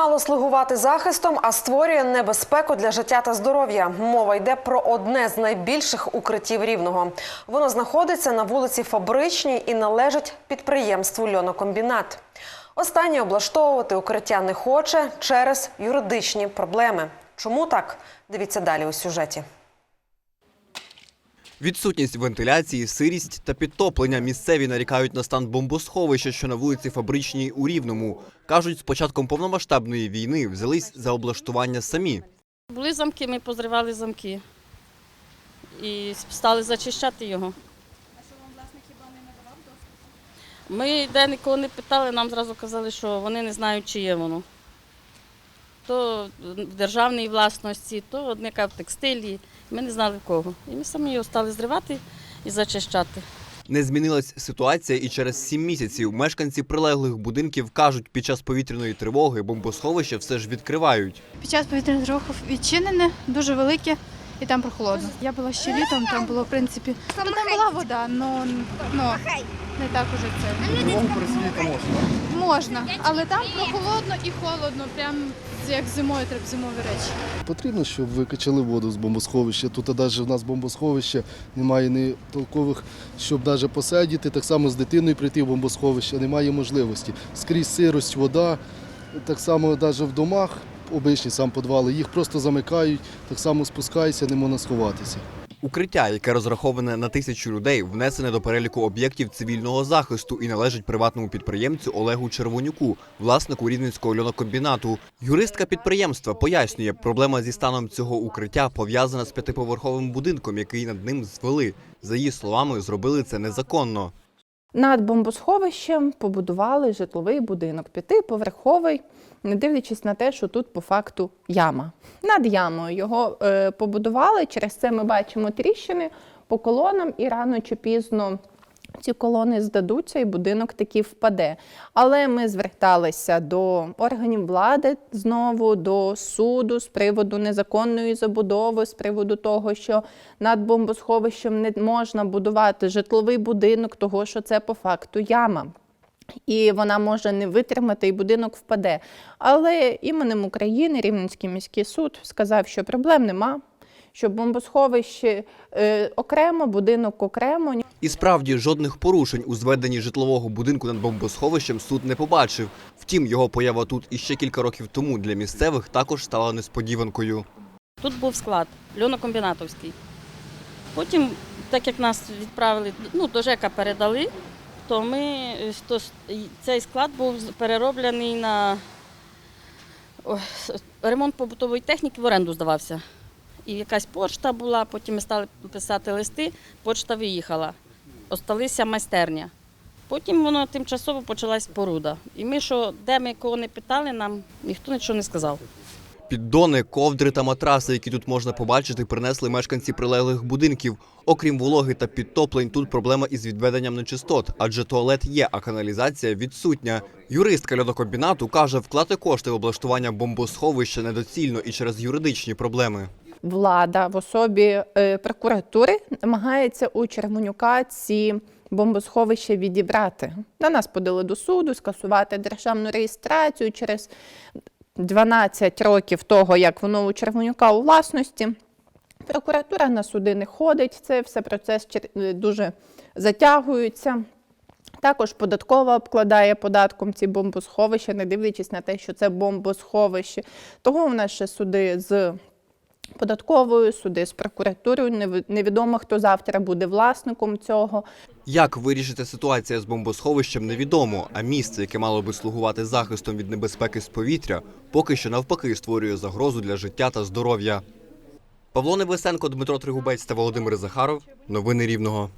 мало слугувати захистом, а створює небезпеку для життя та здоров'я. Мова йде про одне з найбільших укриттів рівного. Воно знаходиться на вулиці Фабричній і належить підприємству Льонокомбінат. Останнє облаштовувати укриття не хоче через юридичні проблеми. Чому так? Дивіться далі у сюжеті. Відсутність вентиляції, сирість та підтоплення місцеві нарікають на стан бомбосховища, що на вулиці Фабричній у Рівному. Кажуть, з початком повномасштабної війни взялись за облаштування самі. Були замки, ми позривали замки і стали зачищати його. А що вам хіба не надавав доступ? Ми де нікого не питали, нам зразу казали, що вони не знають, чиє воно. То в державній власності, то одника в текстилі. Ми не знали в кого. І ми самі його стали зривати і зачищати. Не змінилась ситуація і через сім місяців мешканці прилеглих будинків кажуть, під час повітряної тривоги бомбосховище все ж відкривають. Під час повітряної тривоги відчинене, дуже велике і там прохолодно. Я була ще літом, там було в принципі. Ну там була вода, але ну, не так уже це. Можна, але там прохолодно і холодно, прям як зимою треба зимові речі. Потрібно, щоб викачали воду з бомбосховища. Тут навіть в нас бомбосховище немає ні толкових, щоб навіть посидіти, так само з дитиною прийти в бомбосховище, немає можливості. Скрізь сирость, вода, так само навіть в домах, обичні сам підвали, їх просто замикають, так само спускаються, не можна сховатися. Укриття, яке розраховане на тисячу людей, внесене до переліку об'єктів цивільного захисту і належить приватному підприємцю Олегу Червонюку, власнику рівненського льонокомбінату. Юристка підприємства пояснює, проблема зі станом цього укриття пов'язана з п'ятиповерховим будинком, який над ним звели. За її словами, зробили це незаконно. Над бомбосховищем побудували житловий будинок п'ятиповерховий, не дивлячись на те, що тут по факту яма. Над ямою його е, побудували. Через це ми бачимо тріщини по колонам, і рано чи пізно ці колони здадуться, і будинок таки впаде. Але ми зверталися до органів влади знову, до суду з приводу незаконної забудови, з приводу того, що над бомбосховищем не можна будувати житловий будинок, того що це по факту яма. І вона може не витримати, і будинок впаде. Але іменем України Рівненський міський суд сказав, що проблем нема, що бомбосховище е, окремо, будинок окремо. І справді жодних порушень у зведенні житлового будинку над бомбосховищем суд не побачив. Втім, його поява тут іще кілька років тому для місцевих також стала несподіванкою. Тут був склад льонокомбінатовський. Потім, так як нас відправили, ну, до ЖЕКа передали, то ми е, то цей склад був перероблений на ремонт побутової техніки в оренду здавався. І якась почта була, потім ми стали писати листи, почта виїхала. Осталися майстерня. Потім воно тимчасово почалась поруда. І ми, що де ми кого не питали, нам ніхто нічого не сказав. Піддони, ковдри та матраси, які тут можна побачити, принесли мешканці прилеглих будинків. Окрім вологи та підтоплень, тут проблема із відведенням нечистот, адже туалет є, а каналізація відсутня. Юристка льодокомбінату каже, вклати кошти в облаштування бомбосховища недоцільно і через юридичні проблеми. Влада в особі е, прокуратури намагається у Червонюка ці бомбосховища відібрати. На нас подали до суду, скасувати державну реєстрацію через 12 років того, як воно у Червонюка у власності. Прокуратура на суди не ходить, це все процес е, дуже затягується. Також податкова обкладає податком ці бомбосховища, не дивлячись на те, що це бомбосховище. Того в нас ще суди з податковою, суди з прокуратурою. Невідомо, хто завтра буде власником цього. Як вирішити ситуація з бомбосховищем, невідомо, а місце, яке мало би слугувати захистом від небезпеки з повітря, поки що навпаки створює загрозу для життя та здоров'я. Павло Невесенко, Дмитро Тригубець та Володимир Захаров. Новини Рівного.